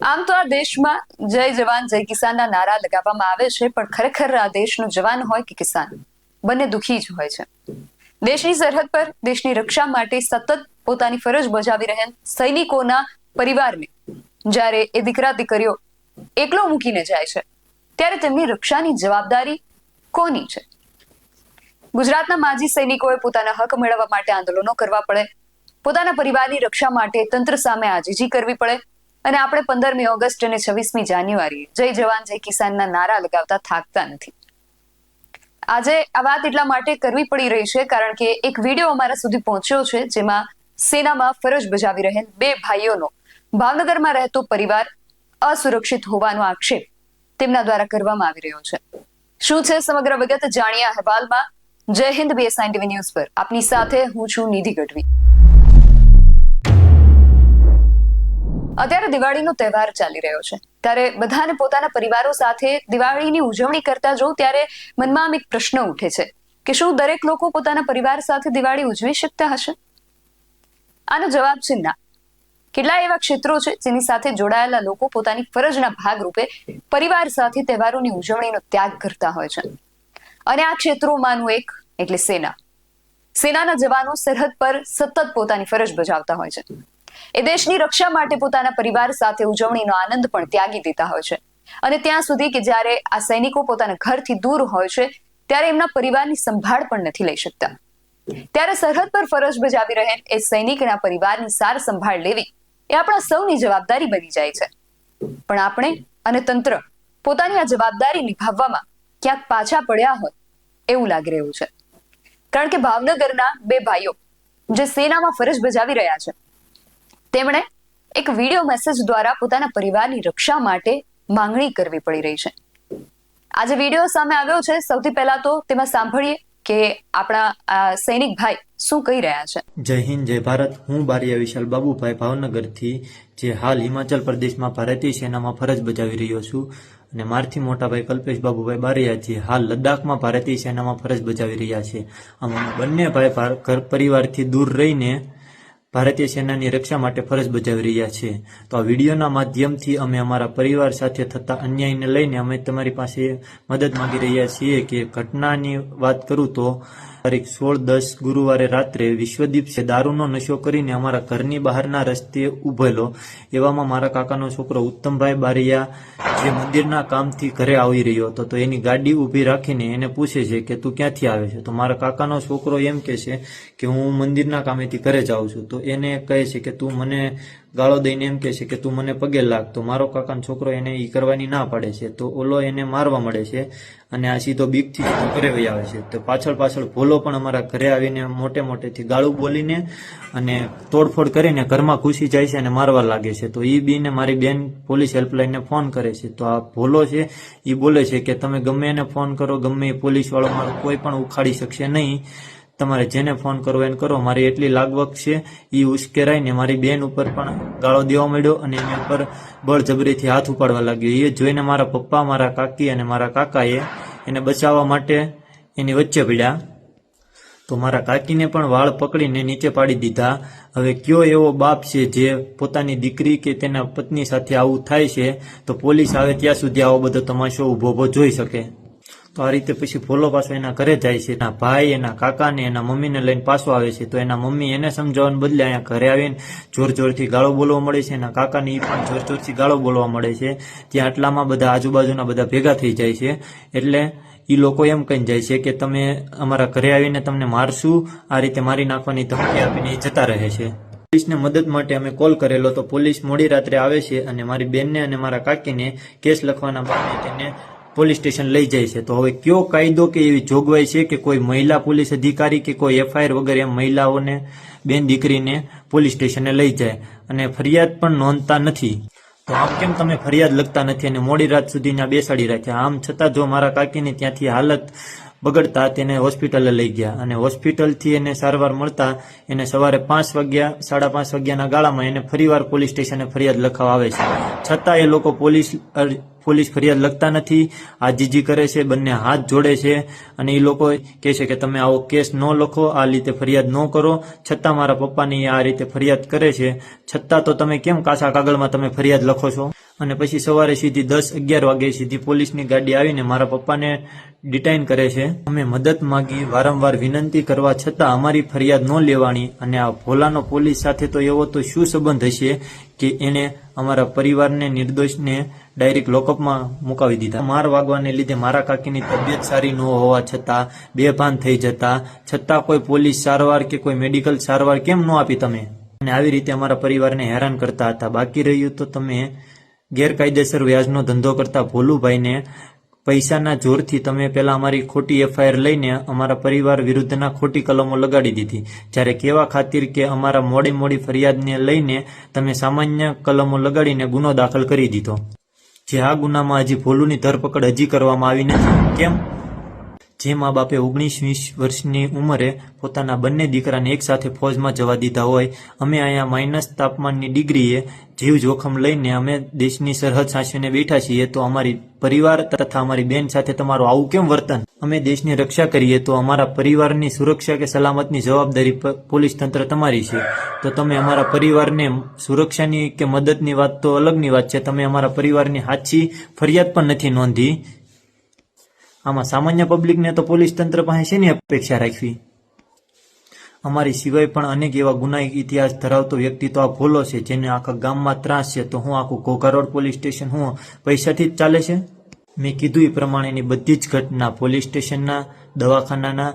આમ તો આ દેશમાં જય જવાન, જય કિસાનના નારા લગાવવામાં આવે છે, પણ ખરેખર આ દેશનો જવાન હોય કે કિસાન? બંને દુખી જ હોય છે. દેશની સરહદ પર દેશની રક્ષા માટે સતત પોતાની ફરજ બજાવી રહેલ સૈનિકોના પરિવારને જ્યારે એ દીકરા દીકરીઓ એકલો મૂકીને જાય છે, ત્યારે તેમની રક્ષાની જવાબદારી કોની છે? ગુજરાતના માજી સૈનિકોએ પોતાના હક મેળવવા માટે આંદોલનો કરવા પડે, પોતાના પરિવારની રક્ષા માટે તંત્ર સામે આજીજી કરવી પડે અને આપણે પંદરમી ઓગસ્ટ અને છવ્વીસમી જાન્યુઆરી જય જવાન, જય કિસાનના નારા લગાવતા થાકતા નથી. આજે આ વાત એટલા માટે કરવી પડી રહી છે કારણ કે એક વીડિયો અમારા સુધી પહોંચ્યો છે જેમાં સેનામાં ફરજ બજાવી રહેલ બે ભાઈઓનો ભાવનગરમાં રહેતો પરિવાર અસુરક્ષિત હોવાનો આક્ષેપ તેમના દ્વારા કરવામાં આવી રહ્યો છે. શું છે સમગ્ર વિગત? જાણીએ અહેવાલમાં જય હિન્દ બીએસઆઈ ટીવી ન્યૂઝ પર. આપની સાથે હું છું નિધિ ગઢવી. અત્યારે દિવાળીનો તહેવાર ચાલી રહ્યો છે. ત્યારે બધાને પોતાના પરિવારો સાથે દિવાળીની ઉજવણી કરતા જોઉં ત્યારે મનમાં એક પ્રશ્ન ઉઠે છે કે શું દરેક લોકો પોતાના પરિવાર સાથે દિવાળી ઉજવી શકતા હશે? આનો જવાબ છે ના. કેટલા એવા ક્ષેત્રો છે જેની સાથે જોડાયેલા લોકો પોતાની ફરજના ભાગરૂપે પરિવાર સાથે તહેવારોની ઉજવણીનો ત્યાગ કરતા હોય છે. અને આ ક્ષેત્રોમાંનું એક એટલે સેના. સેનાના જવાનો સરહદ પર સતત પોતાની ફરજ બજાવતા હોય છે. એ દેશની રક્ષા માટે પોતાના પરિવાર સાથે ઉજવણીનો આનંદ પણ ત્યાગી દેતા હોય છે. અને ત્યાં સુધી કે જ્યારે આ સૈનિકો પોતાના ઘરથી દૂર હોય છે, ત્યારે એમના પરિવારની સંભાળ પણ નથી લઈ શકતા. ત્યારે સરહદ પર ફરજ બજાવી રહેલ એ સૈનિકના પરિવારની સાર સંભાળ લેવી એ આપણા સૌની જવાબદારી બની જાય છે. પણ આપણે અને તંત્ર પોતાની આ જવાબદારી નિભાવવામાં ક્યાંક પાછા પડ્યા હોય એવું લાગી રહ્યું છે. કારણ કે ભાવનગરના બે ભાઈઓ જે સેનામાં ફરજ બજાવી રહ્યા છે તેમણે એક વીડિયો મેસેજ દ્વારા પોતાના પરિવારની રક્ષા માટે માંગણી કરવી પડી રહી છે. આજે વીડિયો સામે આવ્યો છે. સૌથી પહેલા તો તેમાં સાંભળીએ કે આપણા સૈનિક ભાઈ શું કહી રહ્યા છે. જય હિન્દ, જય ભારત. હું બારિયા વિશાલ બાબુભાઈ ભાવનગરથી જે હાલ હિમાચલ પ્રદેશમાં ભારતીય સેનામાં ફરજ બજાવી રહ્યો છું અને મારથી મોટા ભાઈ કલ્પેશ બાબુભાઈ બારિયા જે હાલ લદ્દાખમાં ભારતીય સેનામાં ફરજ બજાવી રહ્યા છે. અમે બંને ભાઈ પરિવારથી દૂર રહીને ભારતીય સેનાની રક્ષા માટે ફરજ બજાવી રહ્યા છે. તો આ વિડીયોના માધ્યમથી અમે અમારા પરિવાર સાથે થતા અન્યાયને લઈને અમે તમારી પાસે મદદ માંગી રહ્યા છીએ કે ઘટનાની વાત કરું તો તારીખ સોળ દસ ગુરુવારે રાત્રે વિશ્વદીપ છે દારૂનો નશો કરીને અમારા ઘરની બહારના રસ્તે ઉભેલો. એવામાં મારા કાકાનો છોકરો ઉત્તમભાઈ બારિયા જે મંદિરના કામથી ઘરે આવી રહ્યો હતો, તો એની ગાડી ઊભી રાખીને એને પૂછે છે કે તું ક્યાંથી આવે છે? તો મારા કાકાનો છોકરો એમ કહે છે કે હું મંદિરના કામેથી ઘરે જાઉં છું. તો એને કહે છે કે તું મને ગાળો દઈને એમ કહે છે કે તું મને પગે લાગ, તો મારો કાકાનો છોકરો એને એ કરવાની ના પાડે છે, તો ઓલો એને મારવા મળે છે અને આ સીધો બીકથી ઘરે વહી આવે છે. તો પાછળ પાછળ ભોલો પણ અમારા ઘરે આવીને મોટે મોટેથી ગાળું બોલીને અને તોડફોડ કરીને ઘરમાં ઘૂસી જાય છે અને મારવા લાગે છે. તો એ બીને મારી બેન પોલીસ હેલ્પલાઇનને ફોન કરે છે. તો આ ભોલો છે એ બોલે છે કે તમે ગમે એને ફોન કરો, ગમે એ પોલીસવાળો મારો કોઈ પણ ઉખાડી શકશે નહીં. તમારે જેને ફોન કરવો એને કરો. મારી એટલી લાગવક છે એ ઉશ્કેરાઈને મારી બેન ઉપર પણ ગાળો દેવા માંડ્યો અને એની ઉપર બળજબરીથી હાથ ઉપાડવા લાગ્યો. એ જોઈને મારા પપ્પા, મારા કાકી અને મારા કાકાએ એને બચાવવા માટે એની વચ્ચે પડ્યા તો મારા કાકીને પણ વાળ પકડીને નીચે પાડી દીધા. હવે કયો એવો બાપ છે જે પોતાની દીકરી કે તેના પત્ની સાથે આવું થાય છે, તો પોલીસ આવે ત્યાં સુધી આવો બધો તમાશો ઊભો જોઈ શકે. તો આ રીતે પછી ભોલો પાછો એના ઘરે જાય છે. એના ભાઈ, એના કાકાને એના મમ્મીને લઈને પાછો આવે છે. તો એના મમ્મી એને સમજાવવાને બદલે અહીંયા ઘરે આવીને જોર જોરથી ગાળો બોલવા મળે છે. એના કાકાને એ પણ જોર જોરથી ગાળો બોલવા મળે છે. ત્યાં આટલામાં બધા આજુબાજુના બધા ભેગા થઈ જાય છે. એટલે એ લોકો એમ કહીને જાય છે કે તમે અમારા ઘરે આવીને તમને મારશું. આ રીતે મારી નાખવાની ધમકી આપીને જતા રહે છે. પોલીસને મદદ માટે અમે કોલ કરેલો તો પોલીસ મોડી રાત્રે આવે છે અને મારી બેનને અને મારા કાકીને કેસ લખવાના બહાને તેને પોલીસ સ્ટેશન લઈ જાય છે. તો હવે કયો કાયદો કે એવી જોગવાઈ છે કે કોઈ મહિલા પોલીસ અધિકારી કે કોઈ એફઆઈઆર વગેરે એમ મહિલાઓને, બેન દીકરીને પોલીસ સ્ટેશને લઈ જાય અને ફરિયાદ પણ નોંધતા નથી. તો આમ કેમ તમે ફરિયાદ લખતા નથી અને મોડી રાત સુધી ત્યાં બેસાડી રાખ્યા? આમ છતાં જો મારા કાકીની ત્યાંથી હાલત બગડતા તેને હોસ્પિટલે લઈ ગયા અને હોસ્પિટલથી એને સારવાર મળતા એને સવારે પાંચ વાગ્યા, સાડા પાંચ વાગ્યાના ગાળામાં એને ફરીવાર પોલીસ સ્ટેશને ફરિયાદ લખાવા આવે છે. છતાં એ લોકો પોલીસ પોલીસ ફરિયાદ લખતા નથી. આજીજી કરે છે, બંને હાથ જોડે છે અને એ લોકો કહે છે કે તમે આવો કેસ ન લખો, આ રીતે ફરિયાદ ન કરો. છતાં મારા પપ્પાની આ રીતે ફરિયાદ કરે છે. છતાં તો તમે કેમ કાચા કાગળમાં તમે ફરિયાદ લખો છો? અને પછી સવારે સીધી દસ અગિયાર વાગે સીધી પોલીસની ગાડી આવીને મારા પપ્પાને ડિટાઇન કરે છે. અમે મદદ માંગી, વારંવાર વિનંતી કરવા છતાં અમારી ફરિયાદ ન લેવાની અને આ ભોલાનો પોલીસ સાથે તો એવો તો શું સંબંધ હશે કે એણે અમારા પરિવારને નિર્દોષને ડાયરેક્ટ લોકઅપમાં મુકાવી દીધા. માર વાગવાને લીધે મારા કાકીની તબિયત સારી ન હોવા છતાં બેભાન થઈ જતા, છતાં કોઈ પોલીસ સારવાર કે કોઈ મેડિકલ સારવાર કેમ ન આપી તમે? અને આવી રીતે અમારા પરિવારને હેરાન કરતા હતા. બાકી રહ્યું તો તમે ગેરકાયદેસર વ્યાજનો ધંધો કરતા ભોલુભાઈને પૈસાના જોરથી તમે પહેલા અમારી ખોટી એફઆઈઆર લઈને અમારા પરિવાર વિરુદ્ધના ખોટી કલમો લગાડી દીધી. જ્યારે કેવા ખાतिर કે અમારા મોડી મોડી ફરિયાદને લઈને તમે સામાન્ય કલમો લગાડીને ગુનો દાખલ કરી દીધો. જે આ ગુનામાં હજી ભોલુની ધરપકડ હજી કરવામાં આવી નથી. કેમ? જે મા બાપે ઓગણીસ વીસ વર્ષની ઉંમરે પોતાના બંને દીકરાને એકસાથે ફોજમાં જવા દીધા હોય, અમે અહીંયા માઇનસ તાપમાનની ડિગ્રીએ જીવ જોખમ લઈને અમે દેશની સરહદ સાચવીને બેઠા છીએ, તો અમારી પરિવાર તથા અમારી બેન સાથે તમારું આવું કેમ વર્તન? અમે દેશની રક્ષા કરીએ, તો અમારા પરિવારની સુરક્ષા કે સલામતની જવાબદારી પોલીસ તંત્ર તમારી છે. તો તમે અમારા પરિવારને સુરક્ષાની કે મદદની વાત તો અલગની વાત છે, તમે અમારા પરિવારની સાચી ફરિયાદ પણ નથી નોંધી. આમાં સામાન્ય પબ્લિકને તો પોલીસ તંત્ર પાસે શેની અપેક્ષા રાખવી? અમારી સિવાય પણ અનેક એવા ગુનાહિત ઇતિહાસ ધરાવતો વ્યક્તિ તો આ ભોલો છે, જેને આખા ગામમાં ત્રાસ છે. તો હું આખું ઘોઘા રોડ પોલીસ સ્ટેશન હું પૈસાથી જ ચાલે છે? મેં કીધું એ પ્રમાણેની બધી જ ઘટના પોલીસ સ્ટેશનના, દવાખાનાના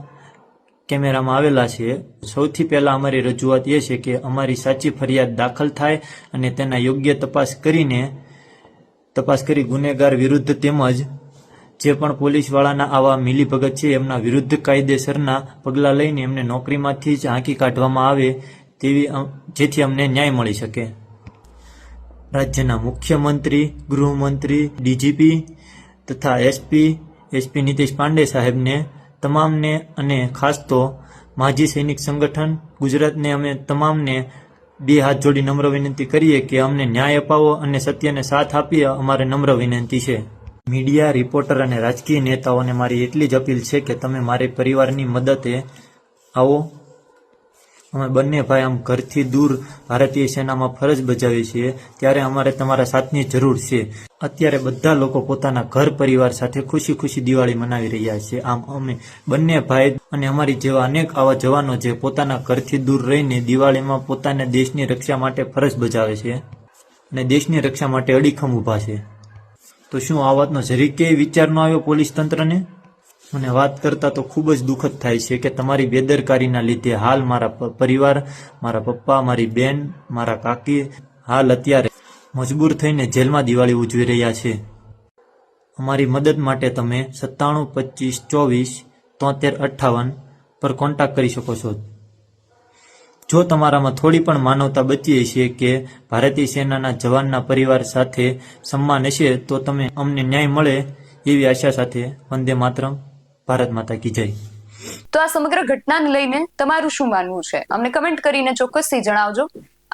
કેમેરામાં આવેલા છે. સૌથી પહેલાં અમારી રજૂઆત એ છે કે અમારી સાચી ફરિયાદ દાખલ થાય અને તેના યોગ્ય તપાસ કરીને, તપાસ કરી ગુનેગાર વિરુદ્ધ તેમજ જે પણ પોલીસવાળાના આવા મિલીભગત છે, એમના વિરુદ્ધ કાયદેસરના પગલાં લઈને એમને નોકરીમાંથી જ હાંકી કાઢવામાં આવે તેવી જેથી અમને ન્યાય મળી શકે. રાજ્યના મુખ્યમંત્રી, ગૃહમંત્રી, ડીજીપી તથા એસપી એસપી નીતિશ પાંડે સાહેબને તમામને અને ખાસ તો માજી સૈનિક સંગઠન ગુજરાતને અમે તમામને બે હાથ જોડી નમ્ર વિનંતી કરીએ કે અમને ન્યાય અપાવો અને સત્યને સાથ આપીએ, અમારે નમ્ર વિનંતી છે. મીડિયા, રિપોર્ટર અને રાજકીય નેતાઓને મારી એટલી જ અપીલ છે કે તમે મારી પરિવારની મદદે આવો. અમે બંને ભાઈ આમ ઘરથી દૂર ભારતીય સેનામાં ફરજ બજાવી છીએ. ત્યારે અમારે તમારા સાથની જરૂર છે. અત્યારે બધા લોકો પોતાના ઘર પરિવાર સાથે ખુશી ખુશી દિવાળી મનાવી રહ્યા છે. આમ અમે બંને ભાઈ અને અમારી જેવા અનેક આવા જવાનો જે પોતાના ઘરથી દૂર રહીને દિવાળીમાં પોતાને દેશની રક્ષા માટે ફરજ બજાવે છે અને દેશની રક્ષા માટે અડીખમ ઊભા છે. તો શું આ વાતનો જરીકે વિચાર ન આવ્યો પોલીસ તંત્રને? મને વાત કરતા તો ખૂબ જ દુઃખદ થાય છે કે તમારી બેદરકારીના લીધે હાલ મારા પરિવાર, મારા પપ્પા, મારી બેન, મારા કાકી હાલ અત્યારે મજબૂર થઈને જેલમાં દિવાળી ઉજવી રહ્યા છે. અમારી મદદ માટે તમે સત્તાણું પચીસ ચોવીસ, તોતેર, અઠ્ઠાવન પર કોન્ટેક્ટ કરી શકો છો. જો તમારામાં થોડી પણ માનવતા બચી હશે કે ભારતીય સેનાના જવાનના પરિવાર સાથે સન્માન હશે, તો તમે અમને ન્યાય મળે એવી આશા સાથે વંદે માતરમ, ભારત માતા કી જય. તો આ સમગ્ર ઘટનાને લઈને તમારું શું માનવું છે? અમને કમેન્ટ કરીને ચોક્કસથી જણાવજો.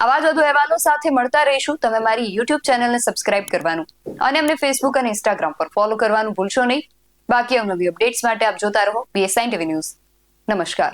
આવા જ વધુ અહેવાલો સાથે મળતા રહીશું. તમે મારી યુટ્યુબ ચેનલને સબસ્ક્રાઇબ કરવાનું અને અમને ફેસબુક અને ઇન્સ્ટાગ્રામ પર ફોલો કરવાનું ભૂલશો નહીં. બાકી અવનવી અપડેટ્સ માટે આપ જોતા રહો બીએસઆઈ ટીવી ન્યૂઝ નમસ્કાર.